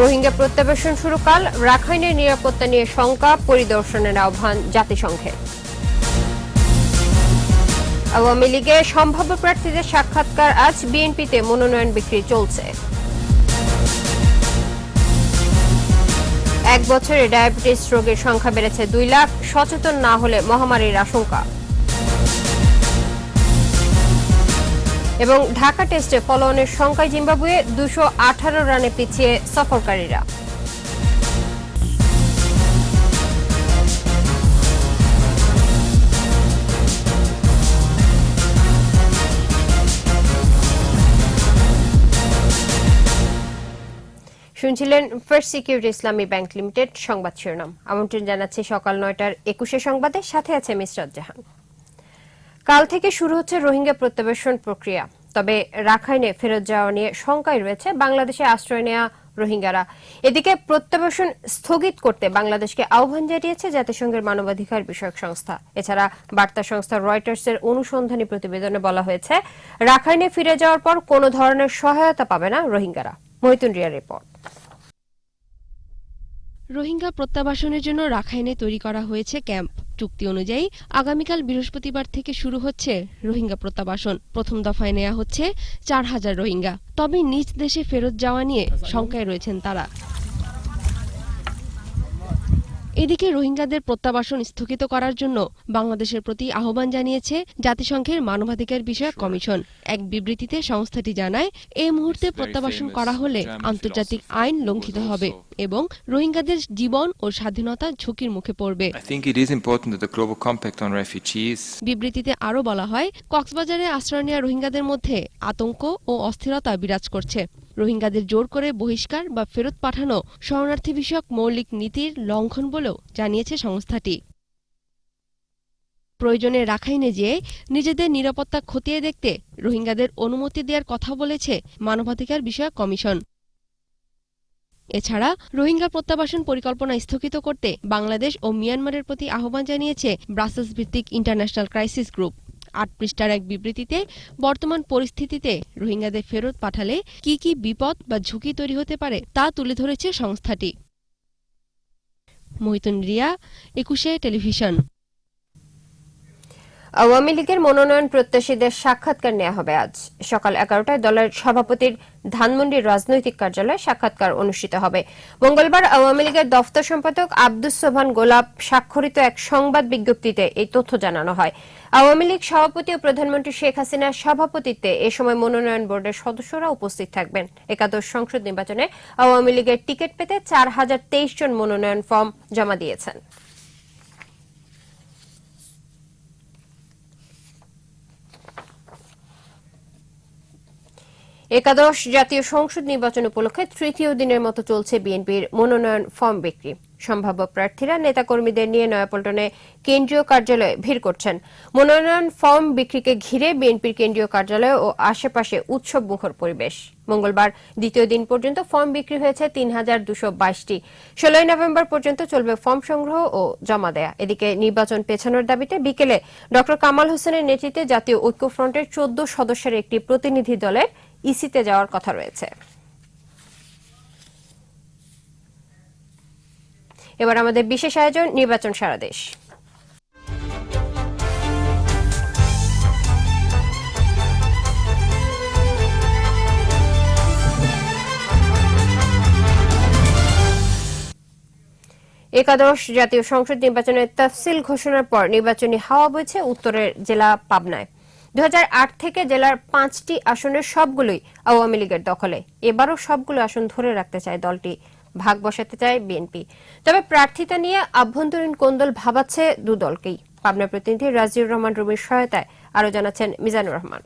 রোহিঙ্গা প্রত্যাবাসন শুরু কাল রাখাইনের নিরাপত্তা নিয়ে শঙ্কা, পরিদর্শনের আহ্বান জাতিসংঘের আওয়ামী লীগের সম্ভাব্য প্রার্থীদের সাক্ষাৎকার আজ বিএনপিতে মনোনয়ন বিক্রি চলছে। এক বছরে ডায়াবেটিস রোগীর সংখ্যা বেড়েছে দুই লাখ, সচেতন না হলে মহামারীর আশঙ্কা। এবং ঢাকা টেস্টে ফলোঅনের সংখ্যায় জিম্বাবুয়ে দুশো রানে পিছিয়ে সফরকারীরা। শুনছিলেন First Security Islami Bank Limited সংবাদ শিরোনাম। আমন্ত্রণ জানাচ্ছি সকাল নয়টার একুশে সংবাদে। সাথে আছে মিস্টার জাহান কাল থেকে শুরু হচ্ছে রোহিঙ্গা প্রত্যাবাসন প্রক্রিয়া। তবে রাখাইনে ফেরত যাওয়া নিয়ে শঙ্কায় রয়েছে বাংলাদেশে আশ্রয় নেওয়া রোহিঙ্গারা। এদিকে প্রত্যাবাসন স্থগিত করতে বাংলাদেশকে আহ্বান জানিয়েছে জাতিসংঘের মানবাধিকার বিষয়ক সংস্থা। এছাড়া বার্তা সংস্থা রয়টার্সের অনুসন্ধানী প্রতিবেদনে বলা হয়েছে, রাখাইনে ফিরে যাওয়ার পর কোনো ধরনের সহায়তা পাবে না রোহিঙ্গারা। মহিতুন রিয়ার রিপোর্ট। রোহিঙ্গা প্রত্যাবাসনের জন্য রাখাইনে তৈরি করা হয়েছে ক্যাম্প। চুক্তি অনুযায়ী আগামীকাল বৃহস্পতিবার থেকে শুরু হচ্ছে রোহিঙ্গা প্রত্যাবাসন। প্রথম দফায় নেওয়া হচ্ছে চার হাজার রোহিঙ্গা। তবে নিজ দেশে ফেরত যাওয়া নিয়ে শঙ্কায় রয়েছেন তারা। এদিকে রোহিঙ্গাদের প্রত্যাবাসন স্থগিত করার জন্য বাংলাদেশের প্রতি আহ্বান জানিয়েছে জাতিসংঘের মানবাধিকার বিষয়ক কমিশন। এক বিবৃতিতে সংস্থাটি জানায় এই মুহূর্তে প্রত্যাবাসন করা হলে আন্তর্জাতিক আইন লঙ্ঘিত হবে এবং রোহিঙ্গাদের জীবন ও স্বাধীনতা ঝুঁকির মুখে পড়বে। বিবৃতিতে আরও বলা হয় কক্সবাজারে আশ্রয় নেওয়া রোহিঙ্গাদের মধ্যে আতঙ্ক ও অস্থিরতা বিরাজ করছে। রোহিঙ্গাদের জোর করে বহিষ্কার বা ফেরত পাঠানো শরণার্থী বিষয়ক মৌলিক নীতির লঙ্ঘন বলেও জানিয়েছে সংস্থাটি। প্রয়োজনে রাখাইনে যেয়ে নিজেদের নিরাপত্তা খতিয়ে দেখতে রোহিঙ্গাদের অনুমতি দেওয়ার কথা বলেছে মানবাধিকার বিষয়ক কমিশন। এছাড়া রোহিঙ্গা প্রত্যাবাসন পরিকল্পনা স্থগিত করতে বাংলাদেশ ও মিয়ানমারের প্রতি আহ্বান জানিয়েছে ব্রাসেলস ভিত্তিক ইন্টারন্যাশনাল ক্রাইসিস গ্রুপ। আট পৃষ্ঠার এক বিবৃতিতে বর্তমান পরিস্থিতিতে রোহিঙ্গাদের ফেরত পাঠালে কি কি বিপদ বা ঝুঁকি তৈরি হতে পারে তা তুলে ধরেছে সংস্থাটি। মহিতুন রিয়া, একুশে টেলিভিশন। আওয়ামী লীগের মনোনয়ন প্রত্যাশীদের সাক্ষাৎকার নেওয়া হবে আজ। সকাল এগারোটায় দলের সভাপতির ধানমন্ডির রাজনৈতিক কার্যালয়ে সাক্ষাৎকার অনুষ্ঠিত হবে। মঙ্গলবার আওয়ামী লীগের দফতর সম্পাদক আব্দুস সোভান গোলাপ স্বাক্ষরিত এক সংবাদ বিজ্ঞপ্তিতে এই তথ্য জানানো হয়। আওয়ামী লীগ সভাপতি ও প্রধানমন্ত্রী শেখ হাসিনার সভাপতিত্বে এ সময় মনোনয়ন বোর্ডের সদস্যরা উপস্থিত থাকবেন। একাদশ সংসদ নির্বাচনে আওয়ামী লীগের টিকিট পেতে চার হাজার তেইশ জন মনোনয়ন ফর্ম জমা দিয়েছেন। একাদশ জাতীয় সংসদ নির্বাচন উপলক্ষে তৃতীয় দিনের মতো চলছে বিএনপির মনোনয়ন ফর্ম বিক্রি। সম্ভাব্য প্রার্থীরা নেতাকর্মীদের নিয়ে নয়াপল্টনে কেন্দ্রীয় কার্যালয়ে ভিড় করছেন। মনোনয়ন ফর্ম বিক্রিকে ঘিরে বিএনপির কেন্দ্রীয় কার্যালয় ও আশেপাশে উৎসব মুখর পরিবেশ। মঙ্গলবার দ্বিতীয় দিন পর্যন্ত ফর্ম বিক্রি হয়েছে তিন হাজার দুশো বাইশটি। ষোলোই নভেম্বর পর্যন্ত চলবে ফর্ম সংগ্রহ ও জমা দেয়া। এদিকে নির্বাচন পেছানোর দাবিতে বিকেলে ড কামাল হোসেনের নেতৃত্বে জাতীয় ঐক্যফ্রন্টের চোদ্দ সদস্যের একটি প্রতিনিধি দলের ইসিতে যাওয়ার কথা রয়েছে। এবার আমাদের বিশেষ আয়োজন, নির্বাচন সারা দেশ। একাদশ জাতীয় সংসদ নির্বাচনের তফসিল ঘোষণার পর নির্বাচনী হাওয়া বইছে উত্তরের জেলা পাবনায়। দু হাজার আট থেকে জেলার পাঁচটি আসনের সবগুলোই আওয়ামী লীগের দখলে। এবারও সবগুলো আসন ধরে রাখতে চায় দলটি। ভাগ বসাতে চায় বিএনপি। তবে প্রার্থিতা নিয়ে আভ্যন্তরীণ কোন্দল ভাবাচ্ছে দু দলকেই। পাবনা প্রতিনিধি রাজিউর রহমান রুমির সহায়তায় আরও জানাচ্ছেন মিজানুর রহমান।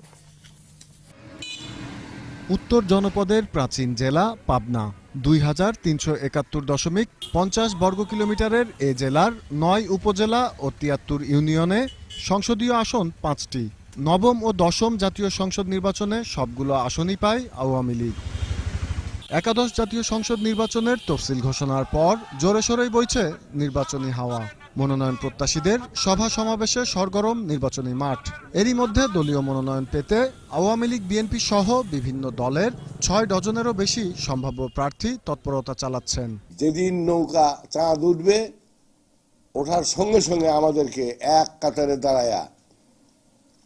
উত্তর জনপদের প্রাচীন জেলা পাবনা, দুই হাজার তিনশো একাত্তর দশমিক পঞ্চাশ বর্গ কিলোমিটারের এ জেলার নয় উপজেলা ও তিয়াত্তর ইউনিয়নে সংসদীয় আসন পাঁচটি। নবম ও দশম জাতীয় সংসদ নির্বাচনে সবগুলো আসনই পায় আওয়ামী লীগ। একাদশ জাতীয় সংসদ নির্বাচনের তফসিল ঘোষণার পর জোরে সোরেই বইছে নির্বাচনী হাওয়া। মনোনয়ন প্রত্যাশীদের সভা সমাবেশে সরগরম নির্বাচনী মাঠ। এরই মধ্যে দলীয় মনোনয়ন পেতে আওয়ামী লীগ, বিএনপি সহ বিভিন্ন দলের ছয় ডজনেরও বেশি সম্ভাব্য প্রার্থী তৎপরতা চালাচ্ছেন। যেদিন নৌকা চাঁদ উঠবে, ওঠার সঙ্গে সঙ্গে আমাদেরকে এক কাতারে দাঁড়ায়া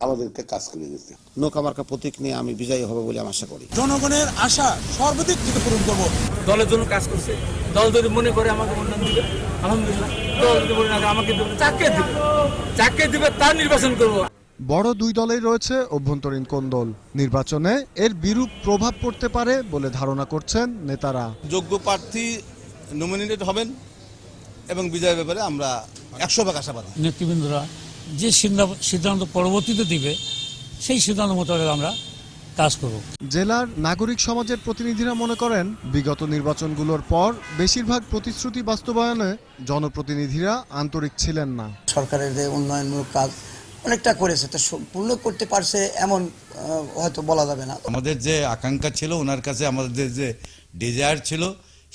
আমাদেরকে কাজ করে দিতে। নৌকা মার্কা প্রতীক নিয়ে আমি বিজয়ী হবে বলে আমি আশা করি। জনগণের আশা সর্বাধিক থেকে পূরণ করব দলের জন্য কাজ করছে। দল যদি মনে করে আমাকে মনোনয়ন দিবে আলহামদুলিল্লাহ। দল যদি মনে করে আমাকে দেবে চাকরি দিবে চাকরি দিবে তার নির্বাচন করব। বড় দুই দলেই রয়েছে অভ্যন্তরীণ কোন্দল নির্বাচনে? এর বিরূপ প্রভাব পড়তে পারে বলে ধারণা করছেন নেতারা। যোগ্য প্রার্থী নমিনেটেড হবেন এবং বিজয়ের ব্যাপারে আমরা একশো ভাগ আশাবাদী। নেতৃবৃন্দরা যে সিদ্ধান্ত পরবর্তীতে দিবে সেই সিদ্ধান্ত মোতাবেক আমরা কাজ করব। জেলার নাগরিক সমাজের প্রতিনিধিরা মনে করেন বিগত নির্বাচনগুলোর পর বেশিরভাগ প্রতিশ্রুতি বাস্তবায়নে জনপ্রতিনিধিরা আন্তরিক ছিলেন না। সরকারের যে উন্নয়নমূলক কাজ অনেকটা করেছে তো সম্পূর্ণ করতে পারছে এমন হয়তো বলা যাবে না। আমাদের যে আকাঙ্ক্ষা ছিল ওনার কাছে আমাদের যে ডিজায়ার ছিল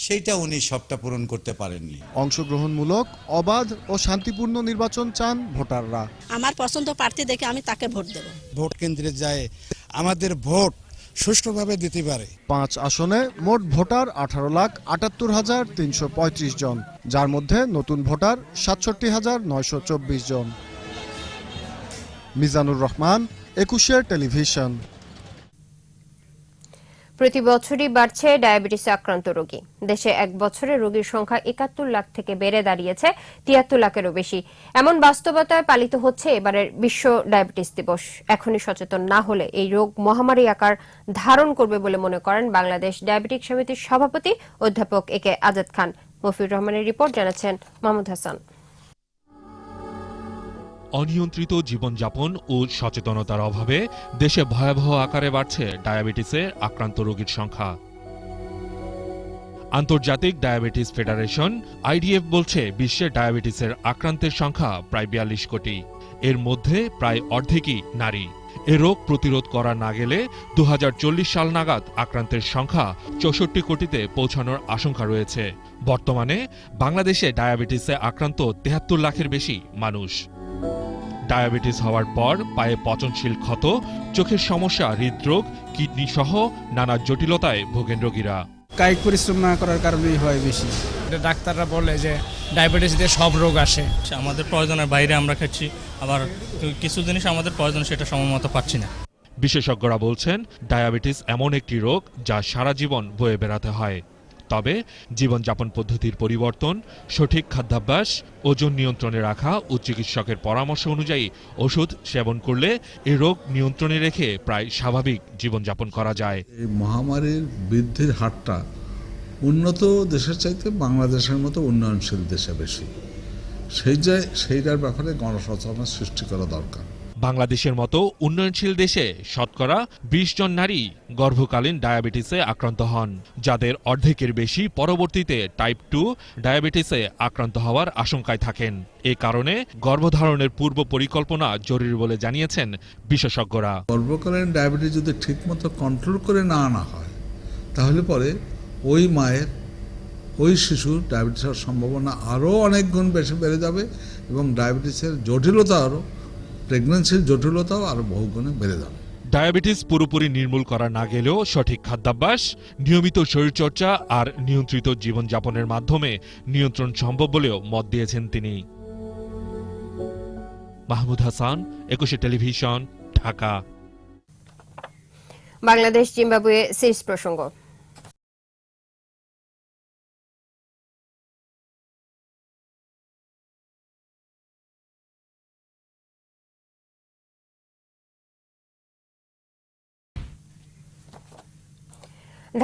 সেইটা উনি সবটা পূরণ করতে পারেননি। অংশগ্রহণমূলক অবাধ ও শান্তিপূর্ণ নির্বাচন চান ভোটাররা। আমার পছন্দ প্রার্থী দেখে আমি তাকে ভোট দেবো। ভোট কেন্দ্রে যায় আমাদের ভোট সুষ্ঠুভাবে দিতে পারে। পাঁচ আসনে মোট ভোটার আঠারো লাখ আটাত্তর হাজার তিনশো পঁয়ত্রিশ জন যার মধ্যে নতুন ভোটার সাতষট্টি হাজার নয়শো চব্বিশ জন। মিজানুর রহমান একুশের টেলিভিশন। প্রতি বছরই বাড়ছে ডায়াবেটিসে আক্রান্ত রোগী। দেশে এক বছরে রোগীর সংখ্যা একাত্তর লাখ থেকে বেড়ে দাঁড়িয়েছে, তিয়াত্তর লাখেরও বেশি। এমন বাস্তবতায় পালিত হচ্ছে এবারের বিশ্ব ডায়াবেটিস দিবস। এখনই সচেতন না হলে এই রোগ মহামারী আকার ধারণ করবে বলে মনে করেন বাংলাদেশ ডায়াবেটিক সমিতির সভাপতি অধ্যাপক এ কে আজাদ খান। মফিউর রহমানের রিপোর্ট জানাচ্ছেন মাহমুদ হাসান। অনিয়ন্ত্রিত জীবনযাপন ও সচেতনতার অভাবে দেশে ভয়াবহ আকারে বাড়ছে ডায়াবেটিসে আক্রান্ত রোগীর সংখ্যা। আন্তর্জাতিক ডায়াবেটিস ফেডারেশন, আইডিএফ বলছে বিশ্বে ডায়াবেটিসের আক্রান্তের সংখ্যা প্রায় বিয়াল্লিশ কোটি। এর মধ্যে প্রায় অর্ধেকই নারী। এ রোগ প্রতিরোধ করা না গেলে দু হাজার চল্লিশ সাল নাগাদ আক্রান্তের সংখ্যা চৌষট্টি কোটিতে পৌঁছানোর আশঙ্কা রয়েছে। বর্তমানে বাংলাদেশে ডায়াবেটিসে আক্রান্ত তেহাত্তর লাখের বেশি মানুষ। ডায়াবেটিস হওয়ার পর পায়ে পচনশীল ক্ষত চোখের সমস্যা হৃদরোগ কিডনি সহ নানা জটিলতায় ভোগেন রোগীরা। কায়িক পরিশ্রম না করার কারণেই হয় বেশি। ডাক্তাররা বলে যে ডায়াবেটিস দিয়ে সব রোগ আসে। আমাদের প্রয়োজনের বাইরে আমরা খাচ্ছি আবার কিছু জিনিস আমাদের প্রয়োজন সেটা সময় মতো পাচ্ছি না। বিশেষজ্ঞরা বলছেন ডায়াবেটিস এমন একটি রোগ যা সারা জীবন বয়ে বেড়াতে হয়। তবে জীবনযাপন পদ্ধতির পরিবর্তন, সঠিক খাদ্যাভ্যাস, ওজন নিয়ন্ত্রণে রাখা ও চিকিৎসকের পরামর্শ অনুযায়ী ওষুধ সেবন করলে এ রোগ নিয়ন্ত্রণে রেখে প্রায় স্বাভাবিক জীবনযাপন করা যায়। এই মহামারীর বৃদ্ধির হারটা উন্নত দেশের চাইতে বাংলাদেশের মতো উন্নয়নশীল দেশে বেশি। সেই যে সেইটার ব্যাপারে গণসচেতনতা সৃষ্টি করা দরকার। বাংলাদেশের মতো উন্নয়নশীল দেশে শতকরা বিশ জন নারী গর্ভকালীন ডায়াবেটিসে আক্রান্ত হন, যাদের অর্ধেকের বেশি পরবর্তীতে টাইপ টু ডায়াবেটিসে আক্রান্ত হওয়ার আশঙ্কায় থাকেন। এ কারণে গর্ভধারণের পূর্ব পরিকল্পনা জরুরি বলে জানিয়েছেন বিশেষজ্ঞরা। গর্ভকালীন ডায়াবেটিস যদি ঠিকমতো কন্ট্রোল করে না আনা হয়, তাহলে পরে ওই মায়ের, ওই শিশুর ডায়াবেটিস হওয়ার সম্ভাবনা আরও অনেক গুণ বেশি বেড়ে যাবে এবং ডায়াবেটিসের জটিলতা আরও প্রেগন্যান্সির জটিলতাও আরও বহুগুণে বেড়ে যাবে। ডায়াবেটিস পুরোপুরি নির্মূল করা না গেলেও সঠিক খাদ্যাভ্যাস নিয়মিত শরীরচর্চা আর নিয়ন্ত্রিত জীবনযাপনের মাধ্যমে নিয়ন্ত্রণ সম্ভব বলেও মত দিয়েছেন তিনি। Mahmud Hasan Ekushey Television Dhaka. Bangladesh Zimbabwe series প্রসঙ্গ।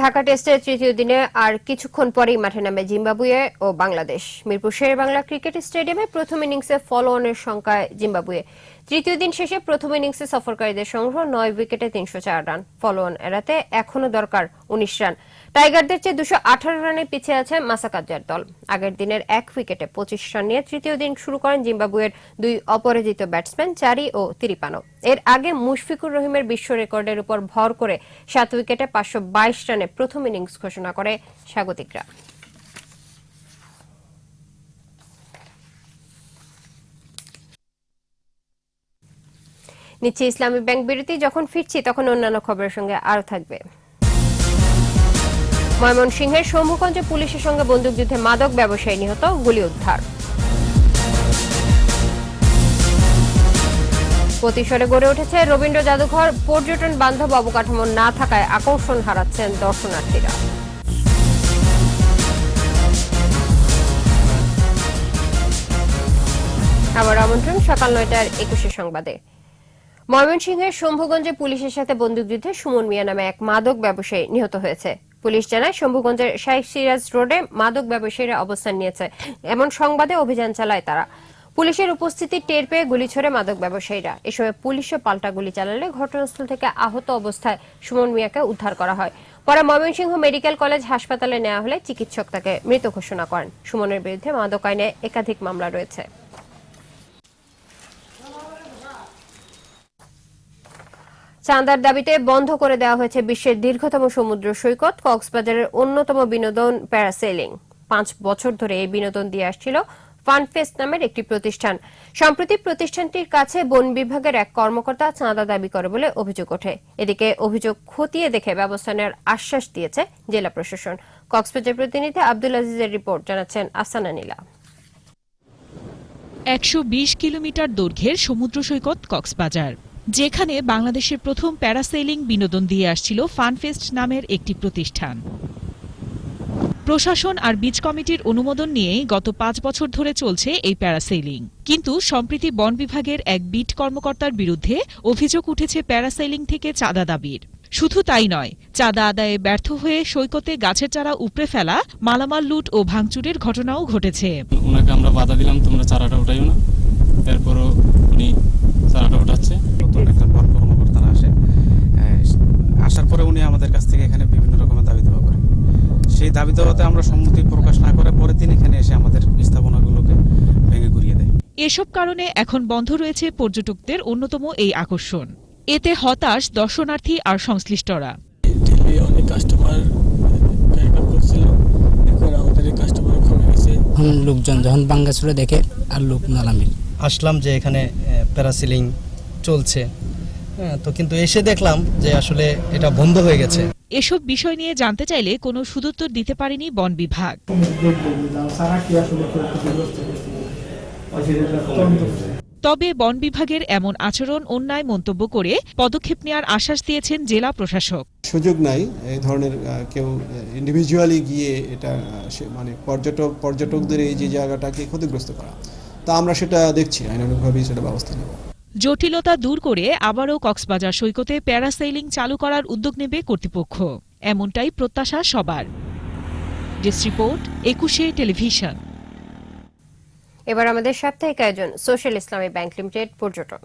ঢাকা টেস্টের তৃতীয় দিনে আর কিছুক্ষণ পরেই মাঠে নামে জিম্বাবুয়ে ও বাংলাদেশ। মিরপুর শের বাংলা ক্রিকেট স্টেডিয়ামে প্রথম ইনিংসে ফলো অনের সংখ্যায় জিম্বাবুয়ে। তৃতীয় দিন শেষে প্রথম ইনিংসে সফরকারীদের সংগ্রহ নয় উইকেটে তিনশো চার রান। ফলো অন এড়াতে এখনও দরকার উনিশ রান। টাইগারদের চেয়ে দুশো আঠারো রানে পিছিয়ে আছে মাসাকাজার দল। আগের দিনের এক উইকেটে পঁচিশ রান নিয়ে তৃতীয় দিন শুরু করেন জিম্বাবুয়ের দুই অপরাজিত ব্যাটসম্যান চারি ও তিরিপানো। এর আগে মুশফিকুর রহিমের বিশ্ব রেকর্ডের উপর ভর করে সাত উইকেটে পাঁচশো বাইশ রানে প্রথম ইনিংস ঘোষণা করে স্বাগতিকরা। নিচ্ছে ইসলামী ব্যাংক বিরতি, যখন ফিরছি তখন অন্যান্য খবরের সঙ্গে আরও থাকবে। ময়মনসিংহের শম্ভুগঞ্জে পুলিশের সঙ্গে বন্দুকযুদ্ধে মাদক ব্যবসায়ী নিহত, গুলি উদ্ধার। প্রতিশরে গড়ে উঠেছে রবীন্দ্র জাদুঘর, পর্যটন বান্ধব অবকাঠামো না থাকায় আকর্ষণ হারাচ্ছেন দর্শনার্থীরা। আবার আমন্ত্রণ সকাল নয়টার একুশে সংবাদে। ময়মনসিংহের শম্ভুগঞ্জে পুলিশের সাথে বন্দুকযুদ্ধে সুমন মিয়া নামে এক মাদক ব্যবসায়ী নিহত হয়েছে। পুলিশ জানায়, শম্ভুগঞ্জের শাইখ সিরাজ রোডে মাদক ব্যবসায়ীরা অবস্থান নিয়েছে। এমন সংবাদে অভিযান চালায় তারা। পুলিশের উপস্থিতি টের পেয়ে গুলি ছোড়ে মাদক ব্যবসায়ীরা। এ সময় পুলিশও পাল্টা গুলি চালালে ঘটনাস্থল থেকে আহত অবস্থায় সুমন মিয়াকে উদ্ধার করা হয়। পরে ময়মনসিংহ মেডিকেল কলেজ হাসপাতালে নেওয়া হলে চিকিৎসক তাকে মৃত ঘোষণা করেন। সুমনের বিরুদ্ধে মাদক আইনে একাধিক মামলা রয়েছে। চাঁদার দাবিতে বন্ধ করে দেওয়া হয়েছে বিশ্বের দীর্ঘতম সমুদ্র সৈকত, কক্সবাজারের অন্যতম বিনোদন প্যারাসেলিং। পাঁচ বছর ধরে এই বিনোদন দিয়ে আসছিল ফানফেস্ট নামের একটি প্রতিষ্ঠান। সম্প্রতি প্রতিষ্ঠানটির কাছে বন বিভাগের এক কর্মকর্তা চাঁদা দাবি করে বলে অভিযোগ ওঠে। এদিকে অভিযোগ খতিয়ে দেখে ব্যবস্থা নেওয়ার আশ্বাস দিয়েছে জেলা প্রশাসন। কক্সবাজার প্রতিনিধি আব্দুল আজিজের রিপোর্ট জানাচ্ছেন আসানা নীলা। একশো কিলোমিটার দৈর্ঘ্যের সমুদ্র সৈকত কক্সবাজার। যেখানে বাংলাদেশের প্রথম প্যারাসেলিং বিনোদন দিয়ে আসছিল ফানফেস্ট নামের একটি প্রতিষ্ঠান। প্রশাসন আর বিচ কমিটির অনুমোদন নিয়েই গত পাঁচ বছর ধরে চলছে এই প্যারাসেলিং। কিন্তু সম্প্রতি বন বিভাগের এক বিট কর্মকর্তার বিরুদ্ধে অভিযোগ উঠেছে প্যারাসেলিং থেকে চাঁদা দাবির। শুধু তাই নয়, চাঁদা আদায়ে ব্যর্থ হয়ে সৈকতে গাছের চারা উপড়ে ফেলা, মালামাল লুট ও ভাঙচুরের ঘটনাও ঘটেছে। আমরা বাধা দিলাম, তোমরা চারাটা উঠাইও না। এরপরও উনি চারাটা উঠাচ্ছে নতুন একটা বন কর্মকর্তারা আসে। আসার পরে উনি আমাদের কাছ থেকে এখানে বিভিন্ন রকমের দাবি দেওয়া করেন সেই দাবি দেওয়াতে আমরা সম্মতি প্রকাশ না করে পরের দিন এখানে এসে আমাদের স্থাপনাগুলোকে ভেঙে ঘুরিয়ে দেয়। এসব কারণে এখন বন্ধ রয়েছে পর্যটকদের অন্যতম এই আকর্ষণ। এতে হতাশ দর্শনার্থী আর সংশ্লিষ্টরা। অনেক কাস্টমার করছিল। এখন আমাদের কাস্টমার কমে গেছে। লোকজন যখন বাঙ্গাসুরে দেখে আর লোক নালামি আসলাম যে এখানে প্যারাসিলিং চলছে। হ্যাঁ, তো কিন্তু এসে দেখলাম যে আসলে এটা বন্ধ হয়ে গেছে। এসব বিষয় নিয়ে জানতে চাইলে কোনো সুদুত্তর দিতে পারেনি বন বিভাগ। তবে বন বিভাগের এমন আচরণ অন্যায় মন্তব্য করে পদক্ষেপ নেওয়ার আশ্বাস দিয়েছেন জেলা প্রশাসক। সুযোগ নাই এই ধরনের কেউ ইন্ডিভিজুয়ালি গিয়ে এটা মানে পর্যটক পর্যটকদের এই যে জায়গাটাকে ক্ষতিগ্রস্ত করা। তা আমরা সেটা দেখছি আইনানুগভাবেই সেটা ব্যবস্থা নেব। জটিলতা দূর করে আবারও কক্সবাজার সৈকতে প্যারাসেইলিং চালু করার উদ্যোগ নেবে কর্তৃপক্ষ। এমনটাই প্রত্যাশা সবার। Desk report Ekushey Television. এবার আমাদের সাপ্তাহিক আয়োজন সোশ্যাল ইসলামী ব্যাংক লিমিটেড পর্যটন।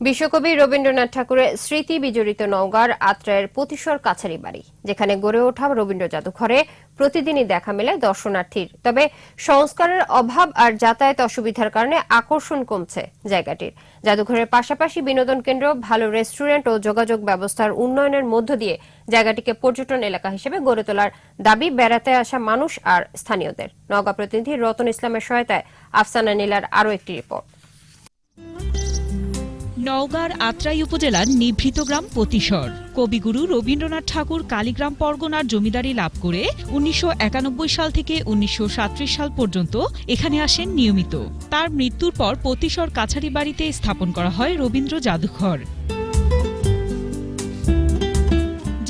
বিশ্বকবি রবীন্দ্রনাথ ঠাকুরের স্মৃতি বিজড়িত নওগাঁর আত্রায়ের প্রতিশর কাছারি বাড়ি, যেখানে গড়ে ওঠা রবীন্দ্র জাদুঘরে প্রতিদিনই দেখা মেলে দর্শনার্থীর। তবে সংস্কারের অভাব আর যাতায়াত অসুবিধার কারণে আকর্ষণ কমছে জায়গাটির। জাদুঘরের পাশাপাশি বিনোদন কেন্দ্র, ভালো রেস্টুরেন্ট ও যোগাযোগ ব্যবস্থার উন্নয়নের মধ্য দিয়ে জায়গাটিকে পর্যটন এলাকা হিসেবে গড়ে তোলার দাবি বেড়াতে আসা মানুষ আর স্থানীয়দের। নওগাঁ প্রতিনিধি রতন ইসলামের সহায়তায় আফসানা নীলার আরও একটি রিপোর্ট। নওগাঁর আত্রাই উপজেলার নিভৃত গ্রাম পতিশর কবিগুরু রবীন্দ্রনাথ ঠাকুর কালীগ্রাম পরগনার জমিদারি লাভ করে উনিশশো একানব্বই সাল থেকে উনিশশো সাল পর্যন্ত এখানে আসেন নিয়মিত। তার মৃত্যুর পর পতিশর কাছারি বাড়িতে স্থাপন করা হয় রবীন্দ্র জাদুঘর।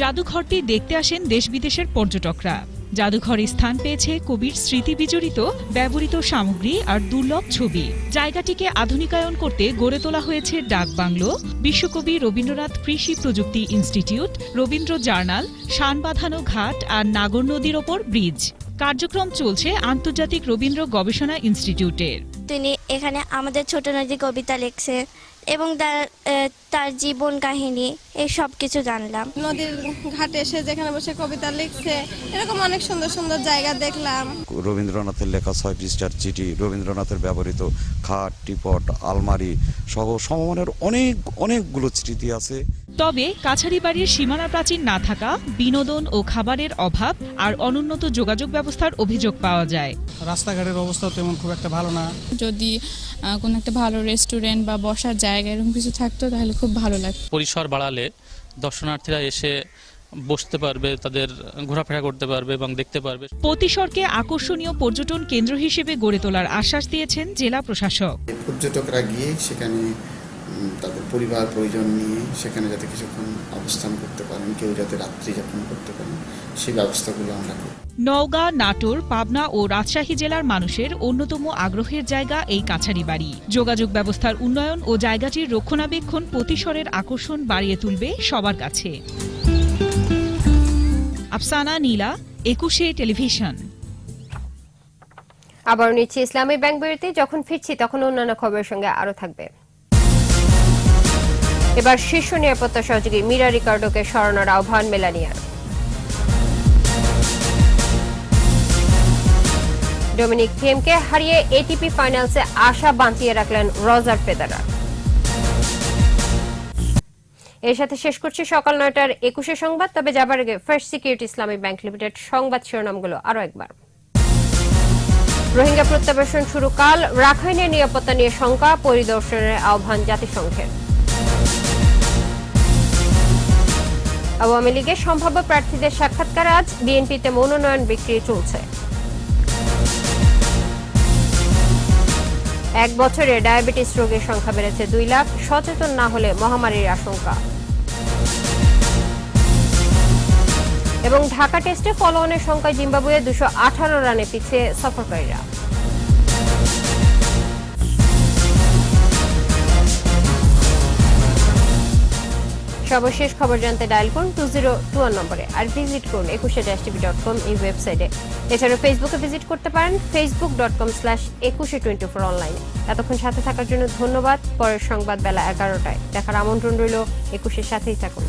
জাদুঘরটি দেখতে আসেন দেশ বিদেশের পর্যটকরা। জাদুঘরে স্থান পেয়েছে কবির স্মৃতি বিজড়িত ব্যবহৃত সামগ্রী আর দুর্লভ ছবি। জায়গাটিকে আধুনিকায়ন করতে গড়ে তোলা হয়েছে ডাক বাংলো। বিশ্বকবি রবীন্দ্রনাথ কৃষি প্রযুক্তি ইনস্টিটিউট, রবীন্দ্র জার্নাল শান বাঁধানো ঘাট আর নাগর নদীর ওপর ব্রিজ। কার্যক্রম চলছে আন্তর্জাতিক রবীন্দ্র গবেষণা ইনস্টিটিউটের। তিনি এখানে আমাদের ছোট নদী কবিতা লিখছে এবং তার তার জীবন কাহিনী এই সব কিছু জানলাম। নদীর ঘাটে এসে যেখানে বসে কবিতা লিখছে এরকম অনেক সুন্দর সুন্দর জায়গা দেখলাম। রবীন্দ্রনাথের লেখা ছয় পৃষ্ঠার চিঠি রবীন্দ্রনাথের ব্যবহৃত খাট টিপট আলমারি সহ সমমানের অনেক অনেকগুলো স্মৃতি আছে। তবে কাছারি বাড়ির সীমানা প্রাচীর না থাকা বিনোদন ও খাবারের অভাব আর অনুন্নত যোগাযোগ ব্যবস্থার অভিযোগ পাওয়া যায়। রাস্তাঘাটের অবস্থাও তেমন খুব একটা ভালো না। যদি কোনো একটা ভালো রেস্টুরেন্ট বা বসার জায়গা এরকম কিছু থাকতো তাহলে খুব ভালো লাগতো। পরিসর বাড়ালে দর্শনার্থীরা এসে বসতে পারবে তাদের ঘোরাফেরা করতে পারবে এবং দেখতে পারবে। পতিশরকে আকর্ষণীয় পর্যটন কেন্দ্র হিসেবে গড়ে তোলার আশ্বাস দিয়েছেন জেলা প্রশাসক। পর্যটকরা গিয়ে সেখানে তাদের পরিবার পরিজন নিয়ে সেখানে যাতে কিছুক্ষণ অবস্থান করতে পারেন কেউ যাতে রাত্রি যাপন করতে পারেন সেই ব্যবস্থাগুলো আমরা করি। নওগাঁ নাটোর পাবনা ও রাজশাহী জেলার মানুষের অন্যতম আগ্রহের জায়গা এই কাছারি বাড়ি। যোগাযোগ ব্যবস্থার উন্নয়ন ও জায়গাটির রক্ষণাবেক্ষণ প্রতিসরের আকর্ষণ বাড়িয়ে তুলবে সবার কাছে। আফসানা নীলা একুশে টেলিভিশন। আবার নিচ্ছি ইসলামী ব্যাংক বিরতি যখন ফিরছি তখন অন্যান্য খবরের সঙ্গে আরও থাকবে। এবার শীর্ষ নিরাপত্তা সহযোগী মীরা রিকার্ডোকে সরানোর আহ্বান মেলানিয়ার ডোমিনিক থিয়েমকে হারিয়ে এটিপি ফাইনালসে আশা বাঁচিয়ে রাখলেন রজার ফেদারার। এর সাথে শেষ করছি সকাল নয়টার একুশে সংবাদ, তবে যাবার আগে First Security Islami Bank Limited সংবাদ শিরোনামগুলো আরও একবার। রোহিঙ্গা প্রত্যাবাসন শুরু কাল রাখাইনের নিরাপত্তা নিয়ে শঙ্কা, পরিদর্শনের আহ্বান জাতিসংঘের। আওয়ামী লীগের সম্ভাব্য প্রার্থীদের সাক্ষাৎকার আজ বিএনপিতে মনোনয়ন বিক্রি চলছে। এক বছরে ডায়াবেটিস রোগের সংখ্যা বেড়েছে দুই লাখ, সচেতন না হলে মহামারীর আশঙ্কা। এবং ঢাকা টেস্টে ফলোঅনের সংখ্যায় জিম্বাবুয়ে দুশো রানে পিছিয়ে সফরকারীরা। সর্বশেষ খবর জানতে ডায়াল করুন টু জিরো টু ওয়ান নম্বরে আর ভিজিট করুন একুশে ড্যাশ টিভি ডট কম এই ওয়েবসাইটে। এছাড়াও ফেসবুকে ভিজিট করতে পারেন Facebook dot com slash Ekushey twenty four অনলাইনে। এতক্ষণ সাথে থাকার জন্য ধন্যবাদ। পরের সংবাদ বেলা এগারোটায়। দেখার আমন্ত্রণ রইল একুশের সাথেই থাকুন।